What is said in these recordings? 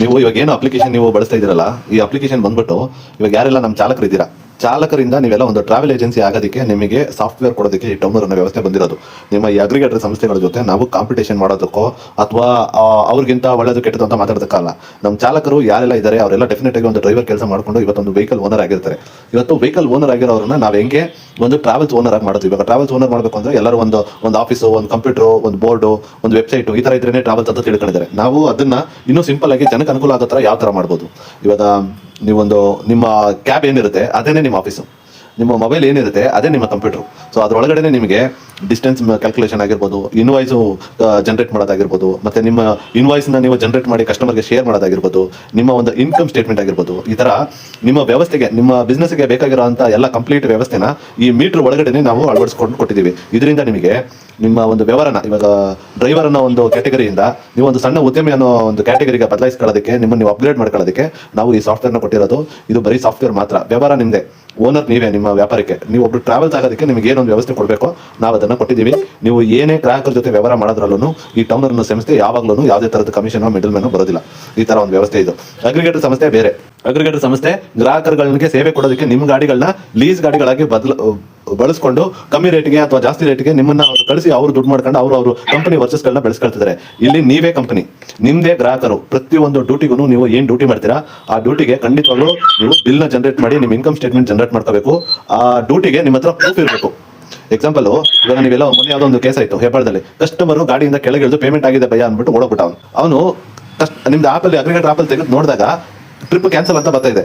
ನೀವು ಇವಾಗ ಏನು ಅಪ್ಲಿಕೇಶನ್ ನೀವು ಬಳಸ್ತಾ ಇದ್ದೀರಲ್ಲ, ಈ ಅಪ್ಲಿಕೇಶನ್ ಬಂದ್ಬಿಟ್ಟು ಇವಾಗ ಯಾರೆಲ್ಲ ನಮ್ಮ ಚಾಲಕರು ಇದ್ದೀರಾ ಚಾಲಕರಿಂದ ನೀವೆಲ್ಲ ಒಂದು ಟ್ರಾವೆಲ್ ಏಜೆನ್ಸಿ ಆಗೋದಕ್ಕೆ ನಿಮಗೆ ಸಾಫ್ಟ್ವೇರ್ ಕೊಡೋದಕ್ಕೆ ಈ ಟೌನರ್ ಅನ್ನೋ ವ್ಯವಸ್ಥೆ ಬಂದಿರೋದು. ನಿಮ್ಮ ಈ ಅಗ್ರಿಗೇಟರ್ ಸಂಸ್ಥೆಗಳ ಜೊತೆ ನಾವು ಕಾಂಪಿಟೇಷನ್ ಮಾಡೋದಕ್ಕೋ, ಅಥವಾ ಅವ್ರಿಗಿಂತ ಒಳ್ಳೇದು ಕೆಟ್ಟದ್ದು ಅಂತ ಮಾತಾಡೋದಕ್ಕಲ್ಲ ನಮ್ಮ ಚಾಲಕರು ಯಾರೆಲ್ಲ ಇದ್ದಾರೆ ಅವರೆಲ್ಲ ಡೆಫಿನೆಟ್ ಒಂದು ಡ್ರೈವರ್ ಕೆಲಸ ಮಾಡಿಕೊಂಡು ಇವತ್ತೊಂದು ವೆಹಿಕಲ್ ಓನರ್ ಆಗಿರ್ತಾರೆ. ಇವತ್ತು ವೆಹಿಕಲ್ ಓನರ್ ಆಗಿರೋರನ್ನ ನಾವು ಹೆಂಗೆ ಒಂದು ಟ್ರಾವೆಲ್ಸ್ ಓನರ್ ಆಗಿ ಮಾಡೋದು ಇವಾಗ ಟ್ರಾವೆಲ್ಸ್ ಓನರ್ ಮಾಡಬೇಕು ಅಂದ್ರೆ ಎಲ್ಲರೂ ಒಂದು ಒಂದು ಆಫೀಸು ಒಂದು ಕಂಪ್ಯೂಟರ್ ಒಂದು ಬೋರ್ಡು ಒಂದು ವೆಬ್ಸೈಟ್ ಈ ತರ ಇದ್ರೇನೆ ಟ್ರಾವೆಲ್ಸ್ ಅಂತ ತಿಳ್ಕೊಂಡಿದ್ದಾರೆ. ನಾವು ಅದನ್ನ ಇನ್ನೂ ಸಿಂಪಲ್ ಆಗಿ ಜನಕ್ಕೆ ಅನುಕೂಲ ಆಗೋ ಥರ ಯಾವ ತರ ಮಾಡ್ಬೋದು? ಇವಾಗ ನೀವೊಂದು ನಿಮ್ಮ ಕ್ಯಾಬ್ ಏನಿರುತ್ತೆ ಅದೇನೆ ನಿಮ್ಮ ಆಫೀಸು ನಿಮ್ಮ ಮೊಬೈಲ್ ಏನಿರುತ್ತೆ, ಅದೇ ನಿಮ್ಮ ಕಂಪ್ಯೂಟರ್ ಸೊ ಅದರೊಳಗಡೆ ನಿಮಗೆ ಡಿಸ್ಟೆನ್ಸ್ ಕ್ಯಾಲ್ಕುಲೇಷನ್ ಆಗಿರ್ಬೋದು ಇನ್ವಾಯ್ಸು ಜನರೇಟ್ ಮಾಡೋದಾಗಿರ್ಬೋದು, ಮತ್ತೆ ನಿಮ್ಮ ಇನ್ವಾಯ್ಸ್ನ ನೀವು ಜನರೇಟ್ ಮಾಡಿ ಕಸ್ಟಮರ್ಗೆ ಶೇರ್ ಮಾಡೋದಾಗಿರ್ಬೋದು, ನಿಮ್ಮ ಒಂದು ಇನ್ಕಮ್ ಸ್ಟೇಟ್ಮೆಂಟ್ ಆಗಿರ್ಬೋದು, ಈ ತರ ನಿಮ್ಮ ವ್ಯವಸ್ಥೆಗೆ, ನಿಮ್ಮ ಬಿಸ್ನೆಸ್ಗೆ ಬೇಕಾಗಿರುವಂಥ ಎಲ್ಲ ಕಂಪ್ಲೀಟ್ ವ್ಯವಸ್ಥೆನ ಈ ಮೀಟರ್ ಒಳಗಡೆ ನಾವು ಅಳವಡಿಸ್ಕೊಂಡು ಕೊಟ್ಟಿದ್ದೀವಿ. ಇದರಿಂದ ನಿಮಗೆ ನಿಮ್ಮ ಒಂದು ವ್ಯವಹಾರನ, ಇವಾಗ ಡ್ರೈವರ್ ಅನ್ನೋ ಒಂದು ಕ್ಯಾಟಗರಿಯಿಂದ ನೀವು ಒಂದು ಸಣ್ಣ ಉದ್ಯಮಿ ಅನ್ನೋ ಒಂದು ಕ್ಯಾಟಗರಿಗೆ ಬದಲಾಯಿಸ್ಕೊಳ್ಳೋದಕ್ಕೆ, ನಿಮ್ಮನ್ನು ನೀವು ಅಪ್ಗ್ರೇಡ್ ಮಾಡ್ಕೊಳ್ಳೋದಕ್ಕೆ ನಾವು ಈ ಸಾಫ್ಟ್ವೇರ್ನ ಕೊಟ್ಟಿರೋದು, ಇದು ಬರೀ ಸಾಫ್ಟ್ವೇರ್ ಮಾತ್ರ. ವ್ಯವಹಾರ ನಿಮ್ದೆ. ಓನರ್ ನೀವೇ, ನಿಮ್ಮ ವ್ಯಾಪಾರಕ್ಕೆ. ನೀವು ಒಬ್ರು ಟ್ರಾವೆಲ್ಸ್ ಆಗೋದಕ್ಕೆ ನಿಮಗೆ ಏನೊಂದು ವ್ಯವಸ್ಥೆ ಕೊಡಬೇಕು, ನಾವು ಅದನ್ನ ಕೊಟ್ಟಿದ್ದೀವಿ. ನೀವು ಏನೇ ಗ್ರಾಹಕರ ಜೊತೆ ವ್ಯವಹಾರ ಮಾಡೋದ್ರಲ್ಲೂ ಈ ಟೌನರ್ ಅನ್ನೋ ಸಂಸ್ಥೆ ಯಾವಾಗಲೂ ಯಾವುದೇ ತರದ ಕಮಿಷನ್ ಮಿಡಲ್ ಮ್ಯಾನ್ ಬರೋದಿಲ್ಲ. ಈ ತರ ಒಂದು ವ್ಯವಸ್ಥೆ ಇದು. ಅಗ್ರಿಗೇಟರ್ ಸಂಸ್ಥೆ ಬೇರೆ. ಅಗ್ರಿಗೇಟರ್ ಸಂಸ್ಥೆ, ಗ್ರಾಹಕರುಗಳಿಗೆ ಸೇವೆ ಕೊಡೋದಕ್ಕೆ ನಿಮ್ಮ ಗಾಡಿಗಳನ್ನ ಲೀಸ್ ಗಾಡಿಗಳಾಗಿ ಬದಲ ಬಳಸ್ಕೊಂಡು ಕಮ್ಮಿ ರೇಟ್ಗೆ ಅಥವಾ ಜಾಸ್ತಿ ರೇಟ್ಗೆ ನಿಮ್ಮನ್ನ ಅವ್ರು ಕಳಿಸಿ ಅವ್ರು ದುಡ್ಡು ಮಾಡ್ಕೊಂಡು ಅವರು ಅವರು ಕಂಪನಿ ವರ್ಸಸ್ಗಳನ್ನ ಬೆಳೆಸ್ಕೊಳ್ತಿದ್ದಾರೆ. ಇಲ್ಲಿ ನೀವೇ ಕಂಪನಿ ನಿಮ್ದೇ ಗ್ರಾಹಕರು, ಪ್ರತಿಯೊಂದು ಡ್ಯೂಟಿಗೂ ನೀವು ಏನ್ ಡ್ಯೂಟಿ ಮಾಡ್ತೀರಾ, ಆ ಡ್ಯೂಟಿಗೆ ಖಂಡಿತವಾಗ್ಲೂ ನೀವು ಬಿಲ್ನ ಜನರೇಟ್ ಮಾಡಿ, ನಿಮ್ಮ ಇನ್ಕಮ್ ಸ್ಟೇಟ್ಮೆಂಟ್ ಜನರೇಟ್ ಮಾಡ್ಕೋಬೇಕು. ಆ ಡ್ಯೂಟಿಗೆ ನಿಮ್ಮ ಹತ್ರ ಪ್ರೂಫ್ ಇರಬೇಕು. ಎಕ್ಸಾಂಪಲ್ ಇವಾಗ ನೀವೆಲ್ಲ ಮೊನ್ನೆ ಯಾವ್ದೋ ಒಂದು ಕೇಸ್ ಆಯ್ತು, ಹೆಬ್ಬಾಳದಲ್ಲಿ. ಕಸ್ಟಮರ್ ಗಾಡಿಯಿಂದ ಕೆಳಗೆ ಇಳಿದು ಪೇಮೆಂಟ್ ಆಗಿದೆ ಭಯ ಅಂದ್ಬಿಟ್ಟು ಓಡೋಗ್ಬಿಟ್ಟ ಅವನು ಅವನು ನಿಮ್ದು ಆಪಲ್ಲಿ ಅಗ್ರಿಗೇಟರ್ ಆಪಲ್ ತೆಗೆದು ನೋಡಿದಾಗ ಟ್ರಿಪ್ ಕ್ಯಾನ್ಸಲ್ ಅಂತ ಬರ್ತಾ ಇದೆ.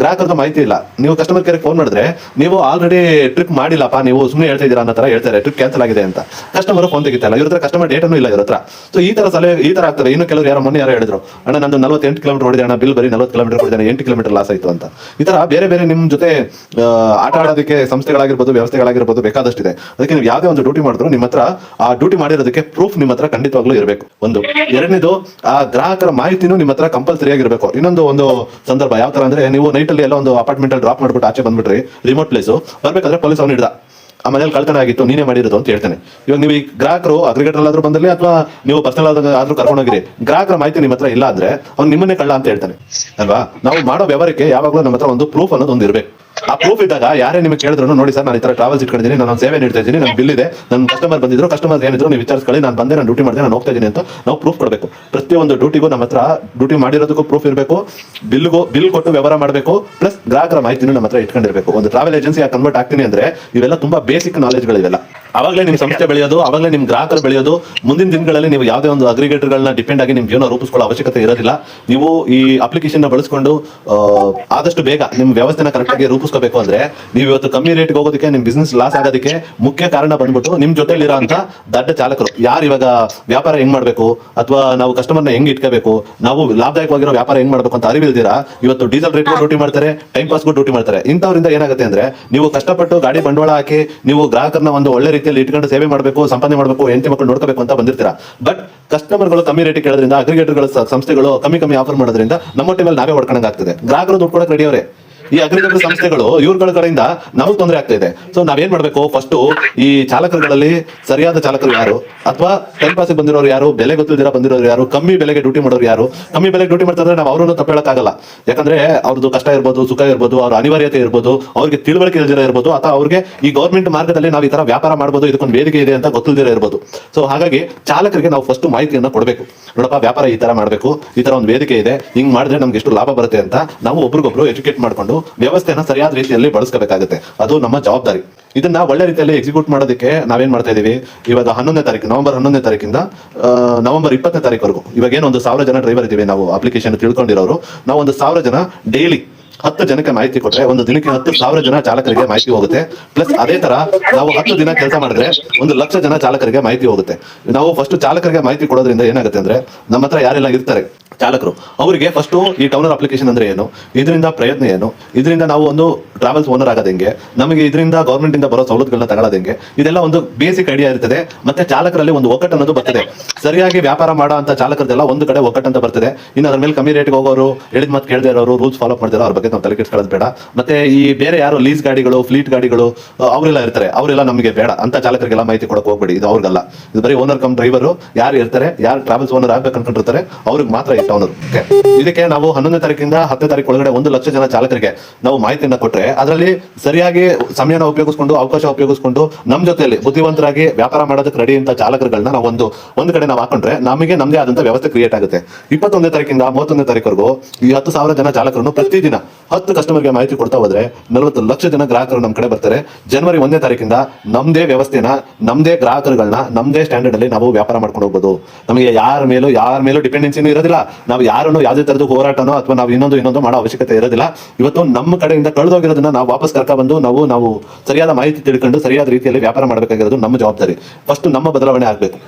ಗ್ರಾಹಕರದ ಮಾಹಿತಿ ಇಲ್ಲ. ನೀವು ಕಸ್ಟಮರ್ ಕೇರ್ ಫೋನ್ ಮಾಡಿದ್ರೆ ನೀವು ಆಲ್ರೆಡಿ ಟ್ರಿಪ್ ಮಾಡಿಲ್ಲಪ್ಪ, ನೀವು ಸುಮ್ಮನೆ ಹೇಳ್ತಾ ಇದ್ದೀರಾ ಅನ್ನೋ ತರ ಹೇಳ್ತಾರೆ. ಟ್ರಿಪ್ ಕ್ಯಾನ್ಸಲ್ ಆಗಿದೆ ಅಂತ. ಕಸ್ಟಮರ್ ಫೋನ್ ತೆಗಿತಲ್ಲ ಇವ್ರ ಹತ್ರ ಕಸ್ಟಮರ್ ಡೇಟನು ಇಲ್ಲ ಇವ್ರ ಹತ್ರ. ಸೊ ಈ ತರ ಸಲಹೆ ಈ ತರ ಆಗ್ತದೆ. ಇನ್ನು ಕೆಲವರು ಯಾರೋ ಮೊನ್ನೆ ಯಾರೋ ಹೇಳಿದ್ರು, ಅಣ್ಣ, ನಂದು ನಲವತ್ತೆಂಟು ಕಿಲೋಮೀಟರ್ ಹೊಡಿದೆ ಅಣ್ಣ ಬಿಲ್ ಬರೀ ನಲವತ್ತು ಕಿಲೋಮೀಟರ್ ಹೊಡಿದಾನೆ ಎಂಟು ಕಿಲೋಮೀಟರ್ ಲಾಸ್ ಆಯ್ತು ಅಂತ. ಈ ತರ ಬೇರೆ ಬೇರೆ ನಿಮ್ ಜೊತೆ ಆಟ ಆಡೋದಕ್ಕೆ ಸಂಸ್ಥೆಗಳಾಗಿರ್ಬೋದು, ವ್ಯವಸ್ಥೆಗಳಾಗಿರ್ಬೋದು ಬೇಕಾದಷ್ಟಿದೆ. ಅದಕ್ಕೆ ನೀವು ಯಾವುದೇ ಒಂದು ಡ್ಯೂಟಿ ಮಾಡಿದ್ರು ನಿಮ್ಮ ಹತ್ರ ಆ ಡ್ಯೂಟಿ ಮಾಡಿರೋದಕ್ಕೆ ಪ್ರೂಫ್ ನಿಮ್ಮ ಹತ್ರ ಖಂಡಿತವಾಗ್ಲೂ ಇರಬೇಕು. ಒಂದು. ಎರಡನೇದು, ಆ ಗ್ರಾಹಕರ ಮಾಹಿತಿನೂ ನಿಮ್ಮ ಹತ್ರ ಕಂಪಲ್ಸರಿ ಆಗಿರ್ಬೇಕು. ಇನ್ನೊಂದು ಒಂದು ಸಂದರ್ಭ ಯಾವ ತರ ಅಂದ್ರೆ ನೀವು ನೈಟ್ ಅಲ್ಲಿ ಎಲ್ಲ ಒಂದು ಅಪಾರ್ಟ್ಮೆಂಟ್ ಅಲ್ಲಿ ಡ್ರಾಪ್ ಮಾಡ್ಬಿಟ್ಟು ಆಚೆ ಬಂದ್ಬಿಟ್ರಿ ರಿಮೋಟ್ ಪ್ಲೇಸ್ ಬರ್ಬೇಕಾದ್ರೆ ಪೊಲೀಸ್ ಅವ್ನು ಹಿಡ್ದ. ಆ ಮನೆಯಲ್ಲಿ ಕಳ್ತನ ಆಗಿತ್ತು, ನೀನೇ ಮಾಡಿರೋದು ಅಂತ ಹೇಳ್ತಾನೆ. ಇವಾಗ ನೀವು ಈ ಗ್ರಾಹಕರು ಅಗ್ರಿಗೇಟರ್ ಆದ್ರೂ ಬಂದಲ್ಲಿ ಅಥವಾ ನೀವು ಪರ್ಸನಲ್ ಆದ್ರೂ ಕರ್ಕೊಂಡೋಗಿರಿ ಗ್ರಾಹಕರ ಮಾಹಿತಿ ನಿಮ್ಮ ಹತ್ರ ಇಲ್ಲ ಅಂದ್ರೆ ಅವ್ನು ನಿಮ್ಮನ್ನೇ ಕಳ್ಳ ಅಂತ ಹೇಳ್ತಾನೆ. ಅಲ್ವಾ? ನಾವು ಮಾಡೋ ವ್ಯವಹಾರಕ್ಕೆ ಯಾವಾಗಲೂ ನಮ್ಮ ಹತ್ರ ಒಂದು ಪ್ರೂಫ್ ಅನ್ನೋದು ಒಂದು ಇರಬೇಕು. ಆ ಪ್ರೂಫ್ ಇದ್ದಾಗ ಯಾರೇ ನಿಮಗೆ ಕೇಳಿದ್ರು ನೋಡಿ ಸರ್, ನಾನು ಈ ತರ ಟ್ರಾವೆಲ್ಸ್ ಇಟ್ಕೊಂಡಿದ್ದೀನಿ, ನಾನು ಸೇವೆ ನೀಡ್ತಾ ಇದ್ದೀನಿ ನನ್ನ ಬಿಲ್ ಇದೆ ನನ್ನ ಕಸ್ಟಮರ್ ಬಂದಿದ್ರು ಕಸ್ಟಮರ್ ಏನಿದ್ರು ನೀವು ವಿಚಾರಿಸ್ಕೊಳ್ಳಿ, ನಾನು ಬಂದೆ ನಾನು ಡ್ಯೂಟಿ ಮಾಡಿದೆ ನಾನು ಹೋಗ್ತಾ ಇದ್ದೀನಿ ಅಂತ ನಾವು ಪ್ರೂಫ್ ಕೊಡಬೇಕು. ಪ್ರತಿಯೊಂದು ಡ್ಯೂಟಿಗೂ ನಮ್ಮ ಹತ್ರ ಡ್ಯೂಟಿ ಮಾಡಿರೋದಕ್ಕೂ ಪ್ರೂಫ್ ಇರಬೇಕು ಬಿಲ್ಗೂ ಬಿಲ್ ಕೊಟ್ಟು ವ್ಯವಹಾರ ಮಾಡಬೇಕು ಪ್ಲಸ್ ಗ್ರಾಹಕರ ಮಾಹಿತಿನೂ ನಮ್ಮ ಹತ್ರ ಇಟ್ಕೊಂಡಿರಬೇಕು. ಒಂದು ಟ್ರಾವೆಲ್ ಏಜೆನ್ಸಿ ಕನ್ವರ್ಟ್ ಆಗ್ತೀನಿ ಅಂದ್ರೆ ಇವೆಲ್ಲ ತುಂಬಾ ಬೇಸಿಕ್ ನಾಲೆಜ್ಗಳಿವೆಲ್ಲ ಅವಾಗಲೇ ನಿಮ್ ಸಂಸ್ಥೆ ಬೆಳೆಯೋದು, ಅವಾಗಲೇ ನಿಮ್ ಗ್ರಾಹಕರು ಬೆಳೆಯೋದು, ಮುಂದಿನ ದಿನಗಳಲ್ಲಿ ನೀವು ಯಾವುದೇ ಒಂದು ಅಗ್ರಿಗೇಟರ್ಗಳನ್ನ ಡಿಪೆಂಡ್ ಆಗಿ ನಿಮ್ ಜೀವನ ರೂಪಿಸ್ಕೊಳ್ಳೋ ಅವಶ್ಯಕತೆ ಇರೋದಿಲ್ಲ. ನೀವು ಈ ಅಪ್ಲಿಕೇಶನ್ನ ಬಳಸ್ಕೊಂಡು ಆದಷ್ಟು ಬೇಗ ನಿಮ್ ವ್ಯವಸ್ಥೆನ ಕರೆಕ್ಟ್ ಆಗಿ ರೂಪಿಸ್ಕೋಬೇಕು ಅಂದ್ರೆ ನೀವು ಇವತ್ತು ಕಮ್ಮಿ ರೇಟ್ಗೆ ಹೋಗೋದಕ್ಕೆ, ನಿಮ್ ಬಿಸ್ನೆಸ್ ಲಾಸ್ ಆಗೋದಕ್ಕೆ ಮುಖ್ಯ ಕಾರಣ ಬಂದ್ಬಿಟ್ಟು ನಿಮ್ ಜೊತೆಲಿರೋ ಅಂತ ದಡ್ಡ ಚಾಲಕರು. ಯಾರು ಇವಾಗ ವ್ಯಾಪಾರ ಹೆಂಗ್ ಮಾಡಬೇಕು? ಅಥವಾ ನಾವು ಕಸ್ಟಮರ್ನ ಹೆಂಗ್ ಇಟ್ಕೋಬೇಕು? ನಾವು ಲಾಭದಾಯಕವಾಗಿರೋ ವ್ಯಾಪಾರ ಹೆಂಗ್ ಮಾಡಬೇಕು ಅಂತ ಅರಿವಿಲ್ದಿರಾ? ಇವತ್ತು ಡೀಸೆಲ್ ರೇಟ್ ಡ್ಯೂಟಿ ಮಾಡ್ತಾರೆ ಟೈಮ್ ಪಾಸ್ಗೂ ಡ್ಯೂಟಿ ಮಾಡ್ತಾರೆ. ಇಂಥವ್ರಿಂದ ಏನಾಗುತ್ತೆ ಅಂದ್ರೆ, ನೀವು ಕಷ್ಟಪಟ್ಟು ಗಾಡಿ ಬಂಡವಾಳ ಹಾಕಿ, ನೀವು ಗ್ರಾಹಕರನ್ನ ಒಂದು ಒಳ್ಳೆ ರೀತಿಯಲ್ಲಿ ಇಟ್ಕೊಂಡು ಸೇವೆ ಮಾಡಬೇಕು, ಸಂಪಾದನೆ ಮಾಡಬೇಕು, ಹೆಂಡತಿ ಮಕ್ಕಳು ನೋಡ್ಕೋಬೇಕು ಅಂತ ಬಂದಿರ್ತೀರಾ? ಬಟ್ ಕಸ್ಟಮರ್ಗಳು ಕಮ್ಮಿ ರೇಟ್ ಕೇಳೋದ್ರಿಂದ ಅಗ್ರಿಗೇಟರ್ಗಳ ಸಂಸ್ಥೆಗಳು ಕಮ್ಮಿ ಕಮ್ಮಿ ಆಫರ್ ಮಾಡೋದ್ರಿಂದ ನಮ್ಮ ಟೈಮಲ್ಲಿ ನಾವೇ ಹೊಡ್ಕೊಂಡಂಗೆ ಆಗ್ತದೆ ಗ್ರಾಹಕರು ದುಡ್ಡು ಕೊಡಕ್ಕೆ ರೆಡಿ ಅವರೇ. ಈ ಅಗ್ರಿಗೇಟರ್ ಸಂಸ್ಥೆಗಳು ಇವ್ರಗಳ ಕಡೆಯಿಂದ ನಮಗ್ ತೊಂದರೆ ಆಗ್ತಾ ಇದೆ. ಸೊ ನಾವೇನ್ ಮಾಡ್ಬೇಕು? ಫಸ್ಟ್ ಈ ಚಾಲಕರುಗಳಲ್ಲಿ ಸರಿಯಾದ ಚಾಲಕರು ಯಾರು? ಅಥವಾ ಟೆನ್ ಪಾಸ್ ಬಂದಿರೋರು ಯಾರು? ಬೆಲೆ ಗೊತ್ತಿಲ್ದಿರ ಬಂದಿರೋರು ಯಾರು? ಕಮ್ಮಿ ಬೆಲೆಗೆ ಡ್ಯೂಟಿ ಮಾಡೋರು ಯಾರು? ಕಮ್ಮಿ ಬೆಲೆಗೆ ಡ್ಯೂಟಿ ಮಾಡ್ತಾರೆ ನಾವು ಅವರನ್ನು ತಪ್ಪೇಳಕ್ಕಾಗಲ್ಲ. ಯಾಕಂದ್ರೆ ಅವ್ರದ್ದು ಕಷ್ಟ ಇರ್ಬೋದು, ಸುಖ ಇರ್ಬೋದು, ಅವ್ರ ಅನಿವಾರ್ಯತೆ ಇರ್ಬೋದು, ಅವ್ರಿಗೆ ತಿಳುವಳಿಕೆ ಇಲ್ದಿರ ಇರ್ಬೋದು, ಅಥವಾ ಅವ್ರಿಗೆ ಈ ಗೌರ್ಮೆಂಟ್ ಮಾರ್ಗದಲ್ಲಿ ನಾವು ಈ ತರ ವ್ಯಾಪಾರ ಮಾಡ್ಬೋದು, ಇದಕ್ಕೊಂದು ವೇದಿಕೆ ಇದೆ ಅಂತ ಗೊತ್ತಿಲ್ದಿರ ಇರ್ಬೋದು. ಸೊ ಹಾಗಾಗಿ ಚಾಲಕರಿಗೆ ನಾವು ಫಸ್ಟ್ ಮಾಹಿತಿಯನ್ನು ಕೊಡಬೇಕು. ನೋಡಪ್ಪ, ವ್ಯಾಪಾರ ಈ ತರ ಮಾಡಬೇಕು, ಈ ತರ ಒಂದು ವೇದಿಕೆ ಇದೆ, ಹಿಂಗ್ ಮಾಡಿದ್ರೆ ನಮ್ಗೆ ಎಷ್ಟು ಲಾಭ ಬರುತ್ತೆ ಅಂತ ನಾವು ಒಬ್ರಿಗೊಬ್ರು ಎಜುಕೇಟ್ ಮಾಡ್ಕೊಂಡು ವ್ಯವಸ್ಥೆನ ಸರಿಯಾದ ರೀತಿಯಲ್ಲಿ ಬಳಸ್ಕೋಬೇಕಾಗುತ್ತೆ. ಅದು ನಮ್ಮ ಜವಾಬ್ದಾರಿ. ಇದನ್ನ ಒಳ್ಳೆ ರೀತಿಯಲ್ಲಿ ಎಕ್ಸಿಕ್ಯೂಟ್ ಮಾಡೋದಕ್ಕೆ ನಾವೇನ್ ಮಾಡ್ತಾ ಇದೀವಿ? ಇವಾಗ ಹನ್ನೊಂದನೇ ತಾರೀಕು, ನವೆಂಬರ್ ಹನ್ನೊಂದನೇ ತಾರೀಕಿಂದ ನವೆಂಬರ್ ಇಪ್ಪತ್ತನೇ ತಾರೀಕುವರೆಗೂ ಇವಾಗ ಏನು ಒಂದು ಸಾವಿರ ಜನ ಡ್ರೈವರ್ ಇದೀವಿ ನಾವು ಅಪ್ಲಿಕೇಶನ್ ತಿಳ್ಕೊಂಡಿರೋರು. ನಾವು ಒಂದು ಸಾವಿರ ಜನ ಡೈಲಿ ಹತ್ತು ಜನಕ್ಕೆ ಮಾಹಿತಿ ಕೊಟ್ರೆ, ಒಂದು ದಿನಕ್ಕೆ ಹತ್ತು ಸಾವಿರ ಜನ ಚಾಲಕರಿಗೆ ಮಾಹಿತಿ ಹೋಗುತ್ತೆ. ಪ್ಲಸ್ ಅದೇ ತರ ನಾವು ಹತ್ತು ದಿನ ಕೆಲಸ ಮಾಡಿದ್ರೆ ಒಂದು ಲಕ್ಷ ಜನ ಚಾಲಕರಿಗೆ ಮಾಹಿತಿ ಹೋಗುತ್ತೆ. ನಾವು ಫಸ್ಟ್ ಚಾಲಕರಿಗೆ ಮಾಹಿತಿ ಕೊಡೋದ್ರಿಂದ ಏನಾಗುತ್ತೆ ಅಂದ್ರೆ, ನಮ್ಮ ಹತ್ರ ಯಾರೆಲ್ಲ ಇರ್ತಾರೆ ಚಾಲಕರು, ಅವರಿಗೆ ಫಸ್ಟ್ ಈ ಟೌನರ್ ಅಪ್ಲಿಕೇಶನ್ ಅಂದ್ರೆ ಏನು, ಇದರಿಂದ ಪ್ರಯತ್ನ ಏನು, ಇದರಿಂದ ನಾವು ಒಂದು ಟ್ರಾವೆಲ್ಸ್ ಓನರ್ ಆಗೋದು ಹೆಂಗೆ, ನಮಗೆ ಇದರಿಂದ ಗೌರ್ಮೆಂಟ್ ಇಂದ ಬರೋ ಸವಲತ್ತುಗಳನ್ನ ತಗೊಳ್ಳೋದು ಹೆಂಗೆ, ಇದೆಲ್ಲ ಒಂದು ಬೇಸಿಕ್ ಐಡಿಯಾ ಇರ್ತದೆ. ಮತ್ತೆ ಚಾಲಕರಲ್ಲಿ ಒಂದು ಒಕ್ಕಟ್ಟು ಅನ್ನೋದು ಬರ್ತದೆ. ಸರಿಯಾಗಿ ವ್ಯಾಪಾರ ಮಾಡೋ ಅಂತ ಚಾಲಕರದೆಲ್ಲ ಒಂದು ಕಡೆ ಒಕ್ಕಟ್ಟು ಅಂತ ಬರ್ತದೆ. ಇನ್ನು ಅದ್ರ ಮೇಲೆ ಕಮ್ಮಿ ರೇಟ್ಗೆ ಹೋಗೋರು, ಹೇಳಿದ ಮಾತು ಕೇಳದೆ ಇರೋರು ರೂಲ್ಸ್ ಫಾಲೋ ಮಾಡ್ತಾರೋ ಅವ್ರ ಬಗ್ಗೆ ಬಗ್ಗೆ ನಾವು ತಲೆ ಬೇಡ. ಮತ್ತೆ ಈ ಬೇರೆ ಯಾರು ಲೀಸ್ ಗಾಡಿಗಳು ಫ್ಲೀಟ್ ಗಾಡಿಗಳು ಅವರೆಲ್ಲ ಇರ್ತಾರೆ. ಅವರೆಲ್ಲ ನಮಗೆ ಬೇಡ. ಅಂತ ಚಾಲಕರಿಗೆಲ್ಲ ಮಾಹಿತಿ ಕೊಡಕ್ಕೆ ಹೋಗ್ಬೇಡಿ. ಇದು ಅವ್ರಿಗಲ್ಲ. ಇದು ಬರೀ ಓನರ್ ಕಮ್ ಡ್ರೈವರು ಯಾರು ಇರ್ತಾರೆ, ಯಾರು ಟ್ರಾವೆಲ್ಸ್ ಓನರ್ ಆಗ್ಬೇಕು ಅನ್ಕೊಂಡಿರ್ತಾರೆ, ಅವ್ರಿಗೆ ಮಾತ್ರ ಈ ಓನರ್ ಇದಕ್ಕೆ ನಾವು ಹನ್ನೊಂದನೇ ತಾರೀಕಿಂದ ಹತ್ತನೇ ತಾರೀಕು ಒಳಗಡೆ ಒಂದು ಲಕ್ಷ ಜನ ಚಾಲಕರಿಗೆ ನಾವು ಮಾಹಿತಿಯನ್ನ ಕೊಟ್ರೆ, ಅದರಲ್ಲಿ ಸರಿಯಾಗಿ ಸಮಯನ ಉಪಯೋಗಿಸ್ಕೊಂಡು, ಅವಕಾಶ ಉಪಯೋಗಿಸ್ಕೊಂಡು ನಮ್ಮ ಜೊತೆಯಲ್ಲಿ ಬುದ್ಧಿವಂತರಾಗಿ ವ್ಯಾಪಾರ ಮಾಡೋದಕ್ಕೆ ರೆಡಿ ಅಂತ ಚಾಲಕರುಗಳನ್ನ ನಾವು ಒಂದು ಒಂದು ಕಡೆ ನಾವು ಹಾಕೊಂಡ್ರೆ ನಮಗೆ ನಮ್ದೇ ಆದಂತ ವ್ಯವಸ್ಥೆ ಕ್ರಿಯೇಟ್ ಆಗುತ್ತೆ. ಇಪ್ಪತ್ತೊಂದನೇ ತಾರೀಕಿಂದ ಮೂವತ್ತೊಂದನೇ ತಾರೀಕುವರೆಗೂ ಈ ಹತ್ತು ಸಾವಿರ ಜನ ಚಾಲಕರನ್ನು ಪ್ರತಿದಿನ ಹತ್ತು ಕಸ್ಟಮರ್ಗೆ ಮಾಹಿತಿ ಕೊಡ್ತಾ ಹೋದ್ರೆ ನಲವತ್ತು ಲಕ್ಷ ಜನ ಗ್ರಾಹಕರು ನಮ್ಮ ಕಡೆ ಬರ್ತಾರೆ. ಜನವರಿ ಒಂದೇ ತಾರೀಕಿಂದ ನಮ್ದೇ ವ್ಯವಸ್ಥೆನ, ನಮ್ದೇ ಗ್ರಾಹಕರುಗಳನ್ನ ನಮ್ದೇ ಸ್ಟ್ಯಾಂಡರ್ಡ್ ಅಲ್ಲಿ ನಾವು ವ್ಯಾಪಾರ ಮಾಡ್ಕೊಂಡು ಹೋಗ್ಬೋದು. ನಮಗೆ ಯಾರ ಮೇಲೂ ಯಾರ ಮೇಲೂ ಡಿಪೆಂಡೆನ್ಸಿನೂ ಇರೋದಿಲ್ಲ. ನಾವು ಯಾರನ್ನು ಯಾವುದೇ ತರದ ಹೋರಾಟನೋ ಅಥವಾ ನಾವು ಇನ್ನೊಂದು ಇನ್ನೊಂದು ಮಾಡೋ ಅವಶ್ಯಕತೆ ಇರೋದಿಲ್ಲ. ಇವತ್ತು ನಮ್ಮ ಕಡೆಯಿಂದ ಕಳೆದೋಗಿರೋದನ್ನ ನಾವು ವಾಪಸ್ ಕರ್ಕ ಬಂದು ನಾವು ನಾವು ಸರಿಯಾದ ಮಾಹಿತಿ ತಿಳ್ಕೊಂಡು ಸರಿಯಾದ ರೀತಿಯಲ್ಲಿ ವ್ಯಾಪಾರ ಮಾಡಬೇಕಾಗಿರೋದು ನಮ್ಮ ಜವಾಬ್ದಾರಿ. ಫಸ್ಟ್ ನಮ್ಮ ಬದಲಾವಣೆ ಆಗ್ಬೇಕು.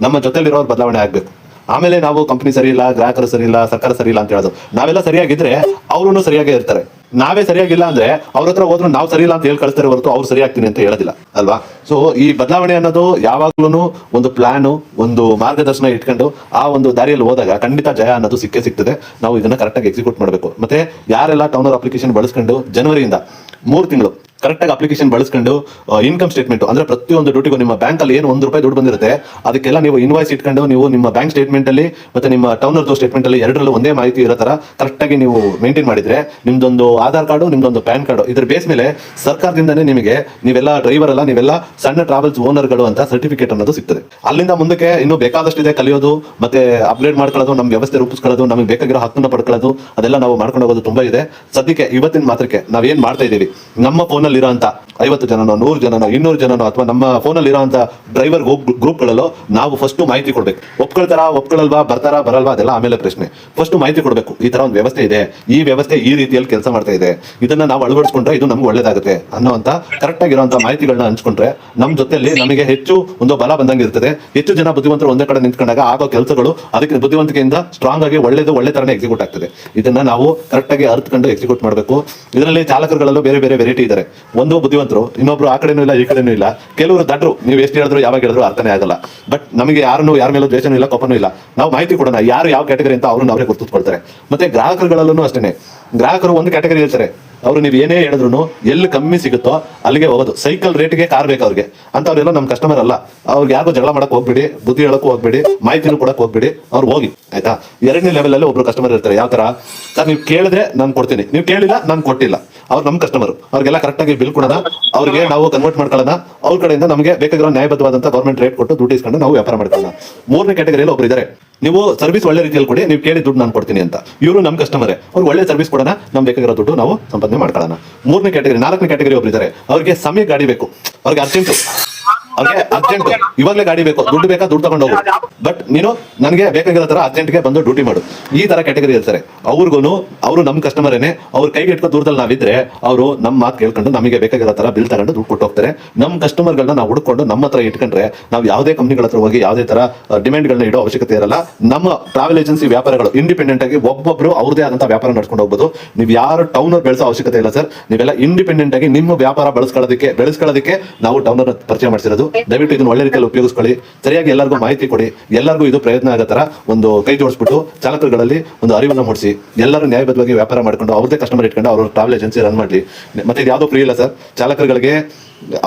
ನಮ್ಮ ಜೊತೆಲಿರೋರು ಬದಲಾವಣೆ ಆಗ್ಬೇಕು. ಆಮೇಲೆ ನಾವು ಕಂಪನಿ ಸರಿ ಇಲ್ಲ, ಗ್ರಾಹಕರು ಸರಿ ಇಲ್ಲ, ಸರ್ಕಾರ ಸರಿ ಇಲ್ಲ ಅಂತ ಹೇಳೋದು. ನಾವೆಲ್ಲ ಸರಿಯಾಗಿದ್ರೆ ಅವರು ಸರಿಯಾಗೇ ಇರ್ತಾರೆ. ನಾವೇ ಸರಿಯಾಗಿಲ್ಲ ಅಂದ್ರೆ ಅವ್ರ ಹತ್ರ ಹೋದ್ರು ನಾವು ಸರಿ ಇಲ್ಲ ಅಂತ ಹೇಳಿ ಕಳಿಸ್ತಾರೆ ಹೊರತು ಅವ್ರು ಸರಿ ಆಗ್ತೀನಿ ಅಂತ ಹೇಳೋದಿಲ್ಲ, ಅಲ್ವಾ? ಸೊ ಈ ಬದಲಾವಣೆ ಅನ್ನೋದು ಯಾವಾಗ್ಲೂ ಒಂದು ಪ್ಲಾನ್ ಒಂದು ಮಾರ್ಗದರ್ಶನ ಇಟ್ಕೊಂಡು ಆ ಒಂದು ದಾರಿಯಲ್ಲಿ ಹೋದಾಗ ಖಂಡಿತ ಜಯ ಅನ್ನೋದು ಸಿಕ್ಕೇ ಸಿಗ್ತದೆ. ನಾವು ಇದನ್ನ ಕರೆಕ್ಟಾಗಿ ಎಕ್ಸಿಕ್ಯೂಟ್ ಮಾಡಬೇಕು. ಮತ್ತೆ ಯಾರೆಲ್ಲ ಟೌನರ್ ಅಪ್ಲಿಕೇಶನ್ ಬಳಸ್ಕೊಂಡು ಜನವರಿಯಿಂದ ಮೂರು ತಿಂಗಳು ಕರೆಕ್ಟಾಗಿ ಅಪ್ಲಿಕೇಶನ್ ಬಳಸ್ಕೊಂಡು ಇನ್ಕಮ್ ಸ್ಟೇಟ್ಮೆಂಟ್ ಅಂದ್ರೆ ಪ್ರತಿಯೊಂದು ಡ್ಯೂಟಿಗೂ ನಿಮ್ಮ ಬ್ಯಾಂಕ್ ಅಲ್ಲಿ ಏನು ಒಂದು ರೂಪಾಯಿ ದುಡ್ಡು ಬಂದಿರುತ್ತೆ, ಅದಕ್ಕೆಲ್ಲ ನೀವು ಇನ್ವಾಯ್ಸ್ ಇಟ್ಕೊಂಡು ನೀವು ನಿಮ್ಮ ಬ್ಯಾಂಕ್ ಸ್ಟೇಟ್ಮೆಂಟ್ ಅಲ್ಲಿ ಮತ್ತೆ ನಿಮ್ಮ ಟೌನರ್ ಸ್ಟೇಟ್ಮೆಂಟ್ ಅಲ್ಲಿ ಎರಡರಲ್ಲೂ ಒಂದೇ ಮಾಹಿತಿ ಇರೋ ತರ ಕರೆಕ್ಟಾಗಿ ನೀವು ಮೇಂಟೈನ್ ಮಾಡಿದ್ರೆ ನಿಮ್ದೊಂದು ಆಧಾರ್ ಕಾರ್ಡು, ನಿಮ್ದೊಂದು ಪ್ಯಾನ್ ಕಾರ್ಡು, ಇದ್ರ ಬೇಸ್ ಮೇಲೆ ಸರ್ಕಾರದಿಂದನೇ ನಿಮಗೆ ನೀವೆಲ್ಲ ಡ್ರೈವರ್ ಅಲ್ಲ, ನೀವೆಲ್ಲ ಸಣ್ಣ ಟ್ರಾವೆಲ್ಸ್ ಓನರ್ಗಳು ಅಂತ ಸರ್ಟಿಫಿಕೇಟ್ ಅನ್ನೋದು ಸಿಗ್ತದೆ. ಅಲ್ಲಿಂದ ಮುಂದಕ್ಕೆ ಇನ್ನೂ ಬೇಕಾದಷ್ಟಿದೆ ಕಲಿಯೋದು, ಮತ್ತೆ ಅಪ್ಡೇಟ್ ಮಾಡ್ಕೊಳ್ಳೋದು ನಮ್ಮ ವ್ಯವಸ್ಥೆ ರೂಪಿಸ್ಕೊಳ್ಳೋದು, ನಮಗೆ ಬೇಕಾಗಿರೋ ಹಕ್ಕನ್ನ ಪಡ್ಕೊಳ್ಳೋದು, ಅದೆಲ್ಲ ನಾವು ಮಾಡ್ಕೊಂಡು ಹೋಗೋದು ತುಂಬಾ ಇದೆ. ಸದ್ಯಕ್ಕೆ ಇವತ್ತಿನ ಮಾತ್ರಕ್ಕೆ ನಾವೇನ್ ಮಾಡ್ತಾ ಇದೀವಿ ನಮ್ಮ ಫೋನಲ್ಲಿ ಇರೋಂತ ಐವತ್ತು ಜನನೋ, ನೂರು ಜನನೋ, ಇನ್ನೂರು ಜನನೋ ಅಥವಾ ನಮ್ಮ ಫೋನಲ್ಲಿ ಇರೋಂತ ಡ್ರೈವರ್ ಗ್ರೂಪ್ಗಳಲ್ಲೋ ನಾವು ಫಸ್ಟ್ ಮಾಹಿತಿ ಕೊಡ್ಬೇಕು. ಒಪ್ಕೊಳ್ತಾರ ಒಪ್ಕೊಳ್ಳಲ್ವಾ ಬರ್ತಾರಾ, ಬರಲ್ವಾ ಅದೆಲ್ಲ ಆಮೇಲೆ ಪ್ರಶ್ನೆ. ಫಸ್ಟ್ ಮಾಹಿತಿ ಕೊಡಬೇಕು. ಈ ತರ ಒಂದು ವ್ಯವಸ್ಥೆ ಇದೆ. ಈ ವ್ಯವಸ್ಥೆ ಈ ರೀತಿಯಲ್ಲಿ ಕೆಲಸ ಮಾಡ್ತಾ ಇದೆ. ಇದನ್ನ ನಾವು ಅಳವಡಿಸ್ಕೊಂಡ್ರೆ ಇದು ನಮ್ಗೆ ಒಳ್ಳೇದಾಗುತ್ತೆ ಅನ್ನೋಂಥ ಕರೆಕ್ಟ್ ಆಗಿರುವಂತ ಮಾಹಿತಿಗಳನ್ನ ಹಂಚ್ಕೊಂಡ್ರೆ ನಮ್ಮ ಜೊತೆಯಲ್ಲಿ ನಮಗೆ ಹೆಚ್ಚು ಒಂದು ಬಲ ಬಂದಂಗೆ ಇರ್ತದೆ. ಹೆಚ್ಚು ಜನ ಬುದ್ಧಿವಂತರು ಒಂದೇ ಕಡೆ ನಿಂತ್ಕೊಂಡಾಗ ಆಗೋ ಕೆಲಸಗಳು ಅದಕ್ಕೆ ಬುದ್ಧಿವಂತಿಕೆಯಿಂದ ಸ್ಟ್ರಾಂಗ್ ಆಗಿ ಒಳ್ಳೇದು ಒಳ್ಳೆ ತರನೇ ಎಕ್ಸಿಕ್ಯೂಟ್ ಆಗ್ತದೆ. ಇದನ್ನ ನಾವು ಕರೆಕ್ಟ್ ಆಗಿ ಅರ್ಥಕೊಂಡು ಎಕ್ಸಿಕ್ಯೂಟ್ ಮಾಡಬೇಕು. ಇದರಲ್ಲಿ ಚಾಲಕರುಗಳಲ್ಲೂ ಬೇರೆ ಬೇರೆ ವೆರೈಟಿ ಇದ್ದಾರೆ ಒಂದು ಬುದ್ಧಿವಂತರು, ಇನ್ನೊಬ್ರು ಆ ಕಡೆನೂ ಇಲ್ಲ, ಈ ಕಡೆನೂ ಇಲ್ಲ. ಕೆಲವರು ದಡ್ರು, ನೀವು ಎಷ್ಟು ಹೇಳಿದ್ರು, ಯಾವಾಗ ಹೇಳಿದ್ರು ಅರ್ಥನೇ ಆಗಲ್ಲ. ಬಟ್ ನಮಗೆ ಯಾರನ್ನು, ಯಾರ ಮೇಲೂ ದ್ವೇಷನೂ ಇಲ್ಲ, ಕೋಪನೂ ಇಲ್ಲ. ನಾವು ಮಾಹಿತಿ ಕೊಡೋಣ, ಯಾರು ಯಾವ ಕ್ಯಾಟಗರಿ ಅಂತ ಅವ್ರನ್ನ ಅವರೇ ಗುರುತಿಸ್ಕೊಳ್ತಾರೆ ಮತ್ತೆ ಗ್ರಾಹಕರುಗಳಲ್ಲೂ ಅಷ್ಟೇ ಗ್ರಾಹಕರು ಒಂದು ಕ್ಯಾಟಗರಿ ಇರ್ತಾರೆ ಅವರು ನೀವು ಏನೇ ಹೇಳಿದ್ರು ಎಲ್ಲಿ ಕಮ್ಮಿ ಸಿಗುತ್ತೋ ಅಲ್ಲಿಗೆ ಹೋಗೋದು. ಸೈಕಲ್ ರೇಟ್ಗೆ ಕಾರ್ ಬೇಕು ಅವ್ರಿಗೆ. ಅಂತವ್ರೆಲ್ಲ ನಮ್ಮ ಕಸ್ಟಮರ್ ಅಲ್ಲ. ಅವ್ರಿಗೆ ಯಾರು ಜಗಳ ಮಾಡಕ್ ಹೋಗ್ಬಿಡಿ, ಬುದ್ಧಿ ಹೇಳಕ್ಕೂ ಹೋಗ್ಬೇಡಿ, ಮಾಹಿತಿನೂ ಕೊಡಕ್ ಹೋಗ್ಬೇಡಿ, ಅವ್ರು ಹೋಗಿ. ಆಯ್ತಾ? ಎರಡನೇ ಲೆವೆಲ್ ಅಲ್ಲಿ ಒಬ್ರು ಕಸ್ಟಮರ್ ಇರ್ತಾರೆ. ಯಾವ ತರ? ಸರ್, ನೀವು ಕೇಳಿದ್ರೆ ನಾನು ಕೊಡ್ತೀನಿ. ನೀವು ಕೇಳಿಲ್ಲ, ನಾನು ಕೊಟ್ಟಿಲ್ಲ. ಅವ್ರು ನಮ್ಮ ಕಸ್ಟಮರ್ ಅವ್ರಿಗೆಲ್ಲ ಕರೆಕ್ಟ್ ಆಗಿ ಬಿಲ್ ಕೊಡೋಣ. ಅವ್ರಿಗೆ ನಾವು ಕನ್ವರ್ಟ್ ಮಾಡ್ಕೊಳ್ಳೋಣ. ಅವ್ರ ಕಡೆಯಿಂದ ನಮಗೆ ಬೇಕಾಗಿರೋ ನ್ಯಾಯಬದ್ಧವಾದಂತ ಗೌರ್ಮೆಂಟ್ ರೇಟ್ ಕೊಟ್ಟು ದುಡ್ಡು ಇಸ್ಕೊಂಡು ನಾವು ವ್ಯಾಪಾರ ಮಾಡ್ಕೊಳ್ಳೋಣ. ಮೂರನೇ ಕ್ಯಾಟಗರಿಯಲ್ಲಿ ಒಬ್ರು ಇದ್ದಾರೆ ನೀವು ಸರ್ವಿಸ್ ಒಳ್ಳೆ ರೀತಿಯಲ್ಲಿ ಕೊಡಿ, ನೀವು ಕೇಳಿ ದುಡ್ಡು ನಾನು ಕೊಡ್ತೀನಿ ಅಂತ. ಇವರು ನಮ್ಮ ಕಸ್ಟಮರೇ ಅವ್ರು ಒಳ್ಳೆ ಸರ್ವಿಸ್ ಕೊಡೋಣ ನಮ್ ಬೇಕಾಗಿರೋ ದುಡ್ಡು ನಾವು ಸಂಪಾದನೆ ಮಾಡ್ಕೊಳ್ಳೋಣ ಮೂರನೇ ಕ್ಯಾಟಗರಿ ನಾಲ್ಕನೇ ಕ್ಯಾಟಗರಿ ಒಬ್ಬರಿದ್ದಾರೆ ಅವ್ರಿಗೆ ಸಮಯ ಗಾಡಿ ಬೇಕು. ಅವ್ರಿಗೆ ಅರ್ಜೆಂಟ್ ಅವ್ರಿಗೆ ಅರ್ಜೆಂಟ್ ಇವಾಗಲೇ ಗಾಡಿ ಬೇಕು ದುಡ್ಡು ಬೇಕಾ ದುಡ್ಡು ತಗೊಂಡು ಹೋಗು. ಬಟ್ ನೀನು ನನಗೆ ಬೇಕಾಗಿರೋ ತರ ಅರ್ಜೆಂಟ್ಗೆ ಬಂದು ಡ್ಯೂಟಿ ಮಾಡು. ಈ ತರ ಕ್ಯಾಟಗರಿ ಇರ್ತಾರೆ ಅವ್ರಿಗೂ ಅವರು ನಮ್ಮ ಕಸ್ಟಮರೇನೆ ಅವ್ರ ಕೈಗೆ ಇಟ್ಕೋ ದೂರದಲ್ಲಿ ನಾವಿದ್ರೆ ಅವರು ನಮ್ಮ ಮಾತು ಕೇಳ್ಕೊಂಡು ನಮಗೆ ಬೇಕಾಗಿರೋ ತರ ಬಿಲ್ ತಗೊಂಡು ದುಡ್ಡು ಕೊಟ್ಟು ಹೋಗ್ತಾರೆ. ನಮ್ಮ ಕಸ್ಟಮರ್ಗಳನ್ನ ನಾವು ಹುಡ್ಕೊಂಡು ನಮ್ಮ ಹತ್ರ ಇಟ್ಕೊಂಡ್ರೆ ನಾವು ಯಾವುದೇ ಕಂಪ್ನಿಗಳ ಹತ್ರ ಹೋಗಿ ಯಾವುದೇ ತರ ಡಿಮ್ಯಾಂಡ್ಗಳನ್ನ ಇಡೋ ಅವಶ್ಯಕತೆ ಇರಲ್ಲ. ನಮ್ಮ ಟ್ರಾವೆಲ್ ಏಜೆನ್ಸಿ ವ್ಯಾಪಾರಗಳು ಇಂಡಿಪೆಂಡೆಂಟ್ ಆಗಿ ಒಬ್ಬೊಬ್ರು ಅವ್ರದೇ ಆದಂತ ವ್ಯಾಪಾರ ನಡ್ಕೊಂಡು ಹೋಗ್ಬೋದು. ನೀವು ಯಾರು ಟೌನರ್ ಬೆಳೆಸೋ ಅವಶ್ಯಕತೆ ಇಲ್ಲ ಸರ್. ನೀವೆಲ್ಲ ಇಂಡಿಪೆಂಡೆಂಟ್ ಆಗಿ ನಿಮ್ಮ ವ್ಯಾಪಾರ ಬೆಳೆಸ್ಕೊಳ್ಳೋದಕ್ಕೆ ಬೆಳೆಸ್ಕೊಳ್ಳೋದಕ್ಕೆ ನಾವು ಟೌನರ್ ಪರಿಚಯ ಮಾಡಿಸಿರೋದು. ದಯವಿಟ್ಟು ಇದನ್ನ ಒಳ್ಳೆ ರೀತಿಯಲ್ಲಿ ಉಪಯೋಗಿಸ್ಕೊಳ್ಳಿ. ಸರಿಯಾಗಿ ಎಲ್ಲರಿಗೂ ಮಾಹಿತಿ ಕೊಡಿ. ಎಲ್ಲರಿಗೂ ಇದು ಪ್ರಯತ್ನ ಆಗೋ ತರ ಒಂದು ಕೈ ಜೋಡಿಸ್ಬಿಟ್ಟು ಚಾಲಕರುಗಳಲ್ಲಿ ಒಂದು ಅರಿವನ್ನ ಮೂಡಿಸಿ. ಎಲ್ಲರೂ ನ್ಯಾಯಬದ್ಧವಾಗಿ ವ್ಯಾಪಾರ ಮಾಡ್ಕೊಂಡು ಅವ್ರದೇ ಕಸ್ಟಮರ್ ಇಟ್ಕೊಂಡು ಅವ್ರ ಟ್ರಾವೆಲ್ ಏಜೆನ್ಸಿ ರನ್ ಮಾಡಲಿ. ಮತ್ತೆ ಇದು ಯಾವುದೋ ಫ್ರೀ ಇಲ್ಲ ಸರ್. ಚಾಲಕರುಗಳಿಗೆ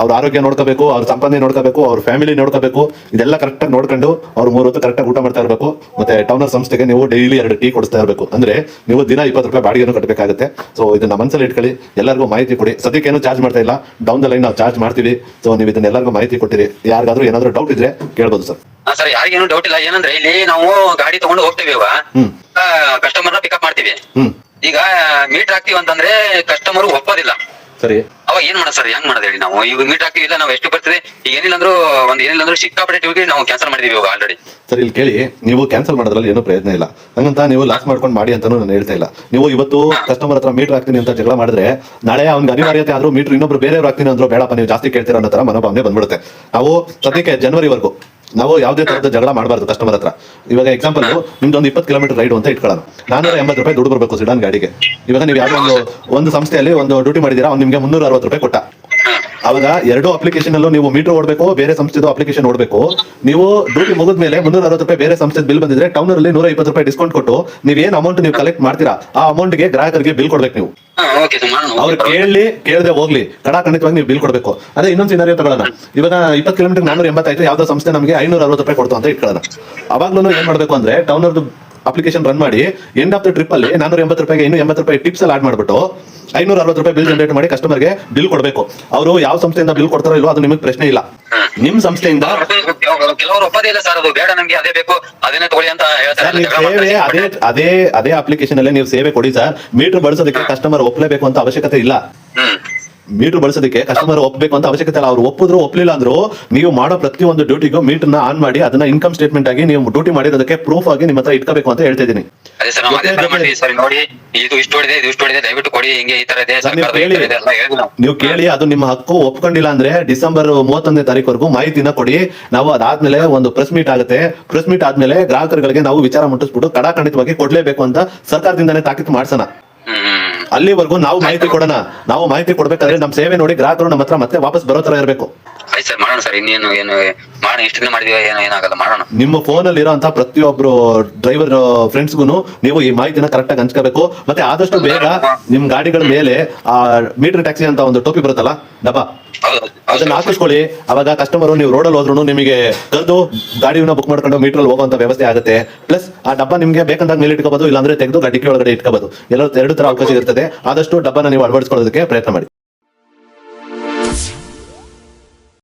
ಅವ್ರ ಆರೋಗ್ಯ ನೋಡ್ಕೋಬೇಕು ಅವ್ರ ಸಂಪಾದನೆ ನೋಡ್ಕೋಬೇಕು ಅವ್ರ ಫ್ಯಾಮಿಲಿ ನೋಡ್ಕೋಬೇಕು ಇದೆಲ್ಲ ಕರೆಕ್ಟಾಗಿ ನೋಡ್ಕೊಂಡು ಅವ್ರು ಮೂರು ಹೊತ್ತು ಕರೆಕ್ಟಾಗಿ ಊಟ ಮಾಡ್ತಾ ಇರಬೇಕು. ಮತ್ತೆ ಟೌನರ್ ಸಂಸ್ಥೆಗೆ ನೀವು ಡೈಲಿ ಎರಡು ಟೀ ಕೊಡಿಸ್ತಾ ಇರಬೇಕು. ಅಂದ್ರೆ ನೀವು ದಿನ ಇಪ್ಪತ್ತು ರೂಪಾಯಿ ಬಾಡಿಗೆನೂ ಕಟ್ಟಬೇಕಾಗುತ್ತೆ ಸೊ ಇದನ್ನ ಮನಸ್ಸಲ್ಲಿ ಇಟ್ಕೊಳ್ಳಿ ಎಲ್ಲರಿಗೂ ಮಾಹಿತಿ ಕೊಡಿ. ಸದ್ಯಕ್ಕೆ ಏನು ಚಾರ್ಜ್ ಮಾಡ್ತಾ ಇಲ್ಲ. ಡೌನ್ ದ ಲೈನ್ ನಾವು ಚಾರ್ಜ್ ಮಾಡ್ತೀವಿ. ಸೊ ನೀವು ಇದನ್ನ ಎಲ್ಲರಿಗೂ ಮಾಹಿತಿ ಕೊಟ್ಟಿರಿ. ಯಾರಿಗಾದ್ರೂ ಏನಾದ್ರೂ ಡೌಟ್ ಇದ್ರೆ ಕೇಳ್ಬೋದು ಸರ್ ಸರ್ ಯಾರಿಗೇನು ಡೌಟ್ ಇಲ್ಲ. ಏನಂದ್ರೆ ಇಲ್ಲಿ ನಾವು ಗಾಡಿ ತಗೊಂಡು ಹೋಗ್ತೀವಿ ನ ಪಿಕಪ್ ಮಾಡ್ತೀವಿ. ಈಗ ಮೀಟರ್ ಹಾಕ್ತಿವಿ ಅಂತಂದ್ರೆ ಕಸ್ಟಮರ್ ಒಪ್ಪೋದಿಲ್ಲ. ಸರಿ. ಅವಾಗ ಏನ್ ಮಾಡೋದು ಸರ್? ಹೆಂಗ್ ಮಾಡೋದು ಹೇಳಿ ನಾವು? ಈಗ ಮೀಟ್ ಹಾಕ್ತಿವಿ ಇಲ್ಲ ನಾವು ಎಷ್ಟು ಬರ್ತೀವಿ? ಈಗ ಏನಿಲ್ಲ ಅಂದ್ರೂ ಒಂದ್ ಏನಿಲ್ಲ ಅಂದ್ರೂ ಸಿಕ್ಕಾಪಟ್ಟೆ ಟ್ಯೂಗೆ ನಾವು ಕ್ಯಾನ್ಸಲ್ ಮಾಡಿದೀವಿ ಇವಾಗ ಆಲ್ರೆಡಿ ಸರ್ ಇಲ್ಲಿ ಕೇಳಿ. ನೀವು ಕ್ಯಾನ್ಸಲ್ ಮಾಡೋದ್ರಲ್ಲಿ ಏನೂ ಪ್ರಯತ್ನ ಇಲ್ಲ. ಹಂಗಂತ ನೀವು ಲಾಸ್ ಮಾಡ್ಕೊಂಡು ಮಾಡಿ ಅಂತಾನು ನಾನು ಹೇಳ್ತಾ ಇಲ್ಲ. ನೀವು ಇವತ್ತು ಕಸ್ಟಮರ್ ಹತ್ರ ಮೀಟರ್ ಹಾಕ್ತೀನಿ ಅಂತ ಜಗಳ ಮಾಡಿದ್ರೆ ನಾಳೆ ಅವ್ನಿಗೆ ಅನಿವಾರ್ಯತೆ ಆದ್ರೂ ಮೀಟರ್ ಇನ್ನೊಬ್ರು ಬೇರೆಯವ್ರು ಹಾಕ್ತೀನಿ ಅಂದ್ರು ಬೇಡಪ್ಪ ನೀವು ಜಾಸ್ತಿ ಕೇಳ್ತೀರಾ ಅನ್ನೋ ತರ ಮನೋಭಾವನೆ ಬಂದ್ಬಿಡುತ್ತೆ. ನಾವು ಸದ್ಯಕ್ಕೆ ಜನವರಿವರೆಗೂ ನಾವು ಯಾವುದೇ ತರದ ಜಗಳ ಮಾಡಬಾರ್ದು ಕಸ್ಟಮರ್ ಹತ್ರ. ಇವಾಗ ಎಕ್ಸಾಂಪಲ್ ನಿಮ್ದೊಂದು ಇಪ್ಪತ್ತು ಕಿಲೋಮೀಟರ್ ರೈಡ್ ಅಂತ ಇಟ್ಕೊಳ್ಳೋಣ. ನಾನೂರ ಎಂಬತ್ತು ರೂಪಾಯಿ ದುಡ್ಡು ಬರಬೇಕು ಸಿಡಾನ್ ಗಾಡಿಗೆ. ಇವಾಗ ನೀವು ಯಾವುದೋ ಒಂದು ಒಂದು ಸಂಸ್ಥೆಯಲ್ಲಿ ಒಂದು ಡ್ಯೂಟಿ ಮಾಡಿದೀರಾ ಅವ್ನು ನಿಮಗೆ ಮುನ್ನೂರ ಅರವತ್ತು ರೂಪಾಯಿ ಕೊಟ್ಟ. ಅವಾಗ ಎರಡು ಅಪ್ಲಿಕೇಶನ್ ಅಲ್ಲೂ ನೀವು ಮೀಟರ್ ಓಡಬೇಕು ಬೇರೆ ಸಂಸ್ಥೆದು ಅಪ್ಲಿಕೇಶನ್ ಓಡಬೇಕು. ನೀವು ಡ್ಯೂಟಿ ಮುಗಿದ ಮೇಲೆ ಮುನ್ನೂರ ಅರವತ್ತು ರೂಪಾಯಿ ಬೇರೆ ಸಂಸ್ಥೆ ಬಿಲ್ ಬಂದಿದ್ರೆ ಟೌನ್ ಅಲ್ಲಿ ನೂರ ಇಪ್ಪತ್ತು ರೂಪಾಯಿ ಡಿಸ್ಕೌಂಟ್ ಕೊಟ್ಟು ನೀವ್ ಏನ್ ಅಮೌಂಟ್ ನೀವು ಕಲೆಕ್ಟ್ ಮಾಡ್ತೀರಾ ಆ ಅಮೌಂಟ್ಗೆ ಗ್ರಾಹಕರಿಗೆ ಬಿಲ್ ಕೊಡ್ಬೇಕು ನೀವು. ಅವ್ರು ಕೇಳಿ ಕೇಳದೆ ಹೋಗ್ಲಿ. ಕಡಾಖಂಡಿತವಾಗಿ ನೀವು ಬಿಲ್ ಕೊಡಬೇಕು. ಅದೇ ಇನ್ನೊಂದು ಸಿನಾರಿಯೋ ತಗೊಳ್ಳೋಣ. ಇವಾಗ ಇಪ್ಪತ್ತು ಕಿಲೋಮೀಟರ್ ನಾನೂರ ಎಂಬತ್ತೈದು ಯಾವ್ದೋ ಸಂಸ್ಥೆ ನಮಗೆ ಐನೂರ ಅರವತ್ತು ರೂಪಾಯಿ ಕೊಡ್ತು ಅಂತ ಇಟ್ಕೊಳ್ಳೋಣ. ಅವಾಗ್ಲೂ ಏನ್ ಮಾಡ್ಬೇಕು ಅಂದ್ರೆ ಟೌನ್ ಅವ್ರದ್ದು ಅಪ್ಲಿಕೇಶನ್ ರನ್ ಮಾಡಿ ಎಂಡ್ ಆಫ್ ದ ಟ್ರಿಪ್ ಅಲ್ಲಿ ನಾನೂರ ಎಂಬತ್ತು ರೂಪಾಯಿಗೆ ಇನ್ನೂ ಎಂಬತ್ತು ರೂಪಾಯಿ ಟಿಪ್ಸ್ ಅಲ್ಲಿ ಆಡ್ ಮಾಡ್ಬಿಟ್ಟು ಐನೂರ ಅರವತ್ತು ರೂಪಾಯಿ ಬಿಲ್ ಜನರೇಟ್ ಮಾಡಿ ಕಸ್ಟಮರ್ಗೆ ಬಿಲ್ ಕೊಡಬೇಕು. ಅವರು ಯಾವ ಸಂಸ್ಥೆಯಿಂದ ಬಿಲ್ ಕೊಡ್ತಾರೋ ಇಲ್ವೋ ಅದು ನಿಮಗೆ ಪ್ರಶ್ನೆ ಇಲ್ಲ. ನಿಮ್ ಸಂಸ್ಥೆಯಿಂದ ಕೆಲವರು ಇಲ್ಲ ಸರ್ ಅದು ಬೇಡ ನಮ್ಗೆ ಅದೇ ಬೇಕು ಅದನ್ನೇ ತಗೊಳ್ಳಿ ಅಂತ ಹೇಳ್ತಾರೆ. ನೀವು ಸೇವೆ ಅದೇ ಅದೇ ಅದೇ ಅಪ್ಲಿಕೇಶನ್ ಅಲ್ಲೇ ನೀವು ಸೇವೆ ಕೊಡಿ ಸರ್. ಮೀಟರ್ ಬಳಸೋದಕ್ಕೆ ಕಸ್ಟಮರ್ ಒಪ್ಪಲೇಬೇಕು ಅಂತ ಅವಶ್ಯಕತೆ ಇಲ್ಲ. ಮೀಟರ್ ಬಳಸೋದಕ್ಕೆ ಕಸ್ಟಮರ್ ಒಪ್ಪಬೇಕು ಅಂತ ಅವಶ್ಯಕತೆ ಇಲ್ಲ. ಅವ್ರು ಒಪ್ಪಿದ್ರು ಒಪ್ಪಲಿಲ್ಲ ಅಂದ್ರು ನೀವು ಮಾಡೋ ಪ್ರತಿಯೊಂದು ಡ್ಯೂಟಿಗೂ ಮೀಟರ್ನ ಆನ್ ಮಾಡಿ ಅದನ್ನ ಇನ್ಕಮ್ ಸ್ಟೇಟ್ಮೆಂಟ್ ಆಗಿ ನೀವು ಡ್ಯೂಟಿ ಮಾಡಿರೋದಕ್ಕೆ ಪ್ರೂಫ್ ಆಗಿ ನಿಮ್ಮ ಹತ್ರ ಇಟ್ಕೋಬೇಕು ಅಂತ ಹೇಳ್ತಾ ಇದೀನಿ ಅದೇ ಸರ್ ನಾವು ಅದೇ ತರ ಜೊತೆ- ಸರ್ ನೋಡಿ ಇದು ಇಷ್ಟು ಹೊಡಿದೆ ಇದು ಇಷ್ಟು ಹೊಡಿದೆ ದಯವಿಟ್ಟು ಕೊಡಿ ಹಿಂಗೆ ಈ ತರ ಇದೆ ಸರ್, ನೀವು ಸರ್ಕಾರದ ಈ ತರ ಕೇಳಿ. ಇದೆ ಎಲ್ಲ ಹೇಳಿದ್ವಿ ನಾವು. ನೀವು ಕೇಳಿ ಅದು ನಿಮ್ಮ ಹಕ್ಕು ಒಪ್ಕೊಂಡಿಲ್ಲ ಅಂದ್ರೆ ಡಿಸೆಂಬರ್ ಮೂವತ್ತೊಂದನೇ ತಾರೀಕುವರೆಗೂ ಮಾಹಿತಿನ ಕೊಡಿ. ನಾವು ಅದಾದ್ಮೇಲೆ ಒಂದು ಪ್ರೆಸ್ ಮೀಟ್ ಆಗುತ್ತೆ. ಪ್ರೆಸ್ ಮೀಟ್ ಆದ್ಮೇಲೆ ಗ್ರಾಹಕರುಗಳಿಗೆ ನಾವು ವಿಚಾರ ಮುಟ್ಟಿಸ್ಬಿಟ್ಟು ಕಡಾಖಂಡಿತವಾಗಿ ಕೊಡ್ಲೇಬೇಕು ಅಂತ ಸರ್ಕಾರದಿಂದಾನೇ ತಾಕೀತು ಮಾಡ್ಸೋಣ. ಹ್ಮ್ ಹ್ಮ್. ಅಲ್ಲಿವರೆಗೂ ನಾವು ಮಾಹಿತಿ ಕೊಡೋಣ. ನಾವು ಮಾಹಿತಿ ಕೊಡ್ಬೇಕಾದ್ರೆ ನಮ್ಮ ಸೇವೆ ನೋಡಿ ಗ್ರಾಹಕರು ನಮ್ಮ ಹತ್ರ ಮತ್ತೆ ವಾಪಸ್ ಬರೋ ತರ ಇರಬೇಕು. ಆಯ್ತು ಸರ್ ಮಾಡೋಣ ಸರ್. ಇನ್ನೇನು ಏನು ಮಾಡೋಣ. ಇಷ್ಟು ದಿನ ಮಾಡಿದೀವಿ ಏನೋ ಏನಾಗಲ್ಲ ಮಾಡೋಣ. ನಿಮ್ಮ ಫೋನ್ ಅಲ್ಲಿ ಇರೋಂತ ಪ್ರತಿಯೊಬ್ರು ಡ್ರೈವರ್ ಫ್ರೆಂಡ್ಸ್ಗೂ ನೀವು ಈ ಮಾಹಿತಿನ ಕರೆಕ್ಟ್ ಆಗಿ ಹಂಚ್ಕೋಬೇಕು. ಮತ್ತೆ ಆದಷ್ಟು ಬೇಗ ನಿಮ್ ಗಾಡಿಗಳ ಮೇಲೆ ಆ ಮೀಟರ್ ಟ್ಯಾಕ್ಸಿ ಅಂತ ಒಂದು ಟೋಪಿ ಬರುತ್ತಲ್ಲ ಡಬ್ಬ. ಅದನ್ನ ಹಾಕಿಸ್ಕೊಳ್ಳಿ ಅವಾಗ ಕಸ್ಟಮರ್ ನೀವು ರೋಡ್ ಅಲ್ಲಿ ಹೋದ್ರು ನಿಮಗೆ ತಂದು ಗಾಡಿನ ಬುಕ್ ಮಾಡ್ಕೊಂಡು ಮೀಟರ್ ಅಲ್ಲಿ ಹೋಗುವಂತ ವ್ಯವಸ್ಥೆ ಆಗುತ್ತೆ. ಪ್ಲಸ್ ಆ ಡಬ್ಬ ನಿಮ್ಗೆ ಬೇಕಂದಾಗ ಮೇಲೆ ಇಟ್ಕೋಬಹುದು ಇಲ್ಲಾಂದ್ರೆ ತೆಗೆದು ಗಡ್ಡಿಕೆ ಒಳಗಡೆ ಇಟ್ಕೋಬಹುದು ಎಲ್ಲ ಎರಡು ತರ ಅವಕಾಶ ಇರ್ತದೆ. ಆದಷ್ಟು ಡಬ್ಬನ ನೀವು ಅಳವಡಿಸ್ಕೊಳ್ಳೋದಕ್ಕೆ ಪ್ರಯತ್ನ ಮಾಡಿ.